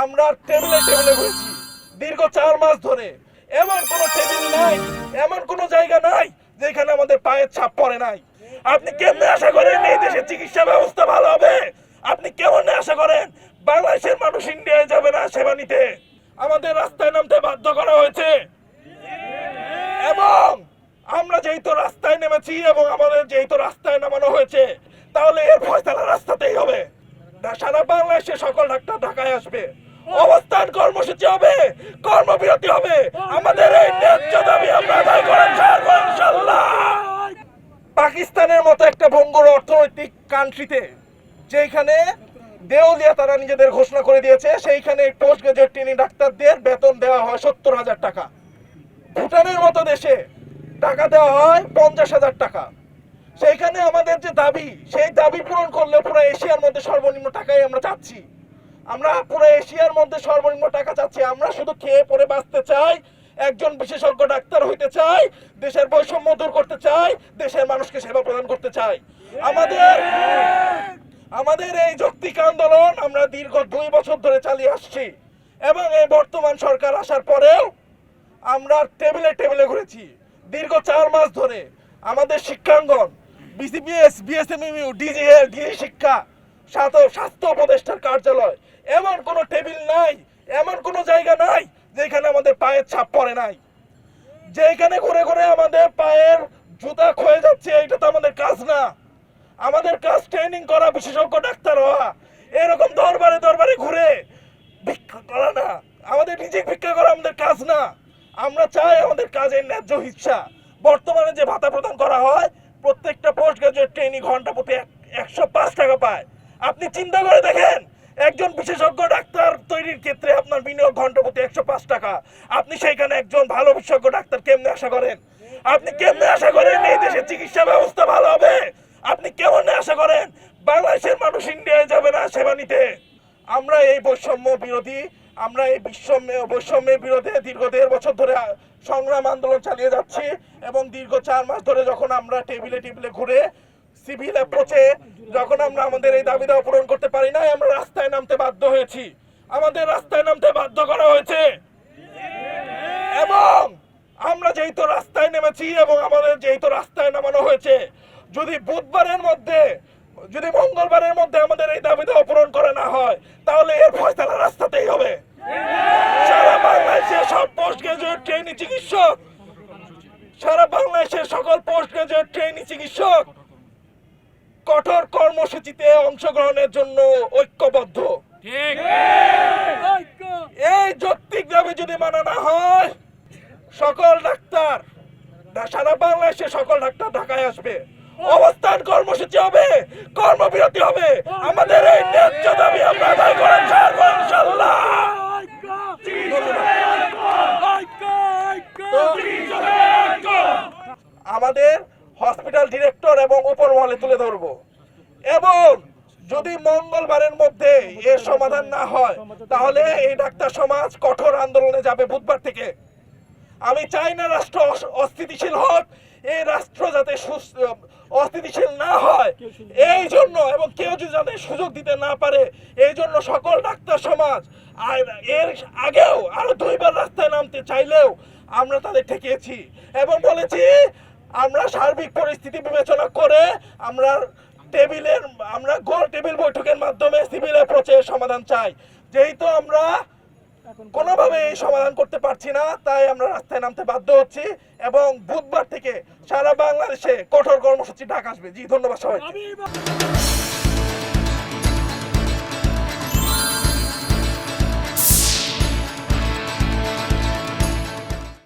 আমরা টেবিলে টেবিলে ঘুরেছি। দীর্ঘ চার মাস ধরে। এমন কোনো টেবিল নাই, এমন কোনো জায়গা নাই যেখানে আমাদের পায়ের ছাপ পড়ে নাই। আপনি কেমনে আশা করেন এই দেশের চিকিৎসা ব্যবস্থা ভালো হবে? আপনি কেমন আশা করেন বাংলাদেশের মানুষ ইন্ডিয়ায় যাবে না সেবা নিতে? আমাদের রাস্তায় নামতে বাধ্য করা হয়েছে। এবং আমরা যেহেতু রাস্তায় নেমেছি এবং আমাদের যেহেতু রাস্তায় নামানো হয়েছে, তাহলে এর ফয়সালা রাস্তাতেই হবে। সারা বাংলাদেশে সকল ডাক্তার ঢাকায় আসবে। অবস্থান কর্মসূচি হবে, কর্মবিরতি হবে। আমাদের এই ন্যায্য দাবি আমরা আদায় করে পাকিস্তানের মতো একটা ভঙ্গুর অর্থনৈতিক কান্ট্রিতে যেখানে দেওলিয়া তারা নিজেদের ঘোষণা করে দিয়েছে, সেইখানে পোস্ট গ্রাজুয়েট ট্রেনিং ডাক্তারদের বেতন দেওয়া হয় সত্তর হাজার টাকা। ভুটানের মতো দেশে টাকা দেওয়া হয় পঞ্চাশ হাজার টাকা। সেইখানে আমাদের যে দাবি, সেই দাবি পূরণ করলে পুরো এশিয়ার মধ্যে সর্বনিম্ন টাকাই আমরা চাচ্ছি। আমরা পুরো এশিয়ার মধ্যে সর্বনিম্ন টাকা চাচ্ছি। আমরা শুধু খেয়ে পরে বাঁচতে চাই, একজন বিশেষজ্ঞ ডাক্তার হইতে চাই, দেশের বৈষম্য দূর করতে চাই, দেশের মানুষকে সেবা প্রদান করতে চাই। আমাদের আমাদের এই যৌক্তিক আন্দোলন আমরা দীর্ঘ দুই বছর ধরে চালিয়ে আসছি এবং এই বর্তমান সরকার আসার পরেও আমরা টেবিলে টেবিলে ঘুরেছি। দীর্ঘ চার মাস ধরে আমাদের শিক্ষাঙ্গন বিসিবিএস বিএসএমইউ, ডিজিএল ডিজি শিক্ষা সাথে স্বাস্থ্য উপদেষ্টার কার্যালয় টেবিল নাই, এমন কোনো জায়গা নাই যেখানে আমাদের পায়ের ছাপ পড়ে নাই। যেখানে ঘুরে ঘুরে আমাদের পায়ের জুতা ক্ষয়ে যাচ্ছে এটা তো আমাদের কাজ না। আমাদের কাজ ট্রেনিং করা, বিশেষজ্ঞ, ডাক্তার হওয়া। এরকম দরবারে দরবারে ঘুরে ভিক্ষা করা না। আমাদের নিজে ভিক্ষা করা আমাদের কাজ না। আমরা চাই আমাদের কাজের ন্যায্য হিসা বর্তমানে যে ভাতা প্রদান করা হয়, প্রত্যেকটা পোস্ট গ্রাজুয়েট ট্রেনিং ঘণ্টা প্রতি একশো পাঁচ টাকা পায়। আপনি চিন্তা করে দেখেন একজন বিশেষজ্ঞ ডাক্তার তৈরির ক্ষেত্রে আপনার বিনিয়োগ ঘণ্টা প্রতি একশো পাঁচ টাকা। আপনি সেইখানে একজন ভালো বিশেষজ্ঞ ডাক্তার কেমনে আশা করেন? আপনি কেমনে আশা করেন এই দেশের চিকিৎসা ব্যবস্থা ভালো হবে? আপনি কেমন আশা করেন বাংলাদেশের মানুষ ইন্ডিয়ায় যাবে না সেবা নিতে? আমরা এই বৈষম্য বিরোধী, আমরা এই বিশ্বম্য, বৈষম্যের বিরোধে দীর্ঘ দেড় বছর ধরে সংগ্রাম আন্দোলন চালিয়ে যাচ্ছি এবং দীর্ঘ চার মাস ধরে যখন আমরা টেবিলে টেবিলে ঘুরে সিভিল অ্যাপ্রোচে যখন আমরা আমাদের এই দাবি দাওয়া পূরণ করতে পারি না আমরা রাস্তায় নামতে বাধ্য হয়েছি। আমাদের রাস্তায় নামতে বাধ্য করা হয়েছে। এবং আমরা যেহেতু রাস্তায় নেমেছি এবং আমাদের যেহেতু রাস্তায় নামানো হয়েছে, যদি বুধবারের মধ্যে, যদি মঙ্গলবারের মধ্যে আমাদের এই দাবি দেওয়া পূরণ করা না হয়, তাহলে এর ফয়সালা রাস্তাতেই হবে। সারা বাংলাদেশের সব পোস্ট গ্রাজুয়েট ট্রেনি চিকিৎসক, সারা বাংলাদেশের সকল পোস্ট গ্রাজুয়েট ট্রেনি চিকিৎসক কঠোর কর্মসূচিতে অংশগ্রহণের জন্য ঐক্যবদ্ধ। এই যৌক্তিক দাবি যদি মানা না হয় সকল ডাক্তার সারা বাংলাদেশে সকল ডাক্তার ঢাকায় আসবে। অবস্থান কর্মসূচি হবে কর্মবিরতি হবে। আমাদের এই ন্যায্য দাবি আমরা আদায় ছাড়বো ইনশাল্লাহ আমাদের হসপিটাল ডিরেক্টর এবং উপরমহলে তুলে ধরবো। এবং যদি মঙ্গলবারের মধ্যে এর সমাধান না হয়, তাহলে এই ডাক্তার সমাজ কঠোর আন্দোলনে যাবে বুধবার থেকে। আমি চাই না রাষ্ট্র অস- অস্থিতিশীল হোক, এই রাষ্ট্র যাতে অস্থিতিশীল না হয়। এই জন্য এবং কেউ যদি যাতে সুযোগ দিতে না পারে, এই জন্য সকল ডাক্তার সমাজ, আর এর আগেও আরও দুইবার রাস্তায় নামতে চাইলেও আমরা তাদের ঠেকিয়েছি। এবং বলেছি আমরা সার্বিক পরিস্থিতি বিবেচনা করে আমরা টেবিলের, আমরা গোল টেবিল বৈঠকের মাধ্যমে সিভিল অ্যাপ্রোচের সমাধান চাই। যেহেতু আমরা কোনোভাবে এই সমাধান করতে পারছি না, তাই আমরা রাস্তায় নামতে বাধ্য হচ্ছি এবং বুধবার থেকে সারা বাংলাদেশে কঠোর কর্মসূচি ডাক আসবে। জি, ধন্যবাদ সবাই